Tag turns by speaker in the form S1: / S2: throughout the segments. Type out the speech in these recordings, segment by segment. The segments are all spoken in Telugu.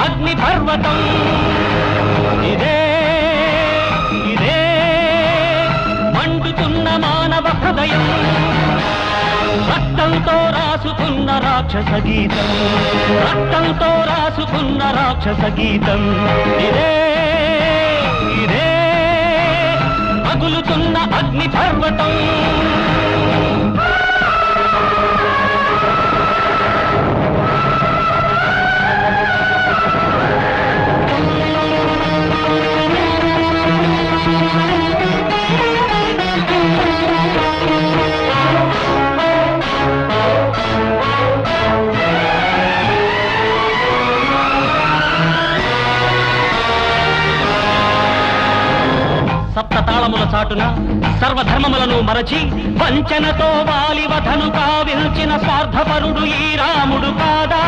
S1: అగ్ని పర్వతం ఇదే ఇదే మండుతున్న మానవ హృదయం. రక్తంతో రాసుకున్న రాక్షస గీతం. రక్తంతో రాసుకున్న రాక్షస గీతం. ఇదే ఇదే పగులుతున్న అగ్ని పర్వతం సాటున సర్వధర్మములను మరచి వంచనతో వాలివధను కావిల్చిన స్వార్థపరుడు ఈ రాముడు కాదా?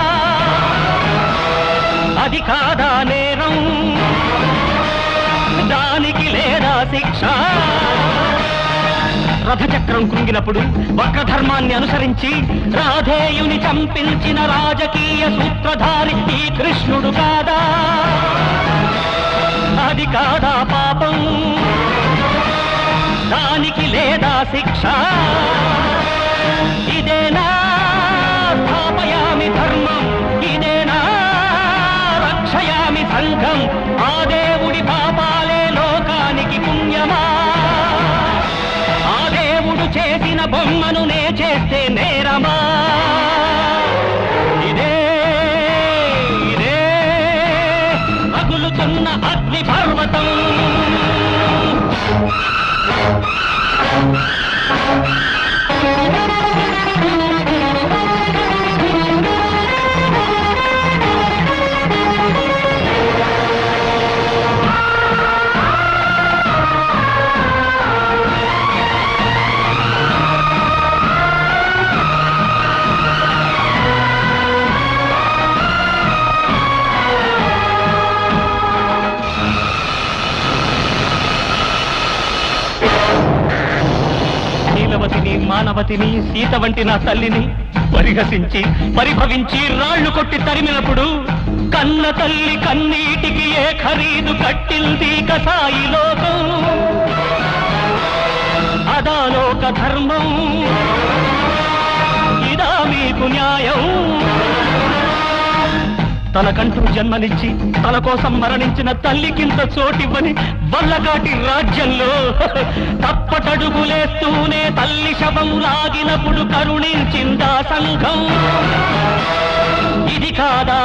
S1: అది కాదా నేరం? దానికి లేదా శిక్ష? రథచక్రం కృంగినప్పుడు వక్రధర్మాన్ని అనుసరించి రాధేయుని చంపించిన రాజకీయ సూత్రధారి ఈ కృష్ణుడు కాదా? అది కాదా పాపం? దానికి లేదా శిక్ష? ఇదేనా స్థాపయామి ధర్మం? ఇదేనా రక్షయామి సంఘం? ఆ దేవుడి పాపాలే లోకానికి పుణ్యమా? ఆ దేవుడు చేసిన బొమ్మను నే చేస్తే నేరమా? ఇదే ఇదే అగులుతున్న అగ్ని పర్వతం ప్రాణవతిని సీత వంటి నా తల్లిని పరిహసించి పరిభవించి రాళ్ళు కొట్టి తరిమినప్పుడు కన్న తల్లి కన్నీటికి ఏ ఖరీదు కట్టింది కసాయి లోకం? అదాలోక ధర్మం తనకంటూ జన్మనిచ్చి తన కోసం మరణించిన తల్లికింత చోటివ్వని వల్లగాటి రాజ్యంలో తప్పటడుగులేస్తూనే తల్లి శవం లాగినప్పుడు కరుణించిందా సంఘం? ఇది కాదా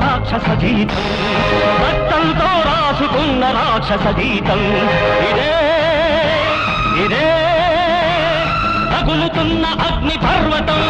S1: రాక్షస గీతం రక్తంతో రాసుకున్న రాక్షస గీతం ఇదే ఇదే తగులుతున్న అగ్ని పర్వతం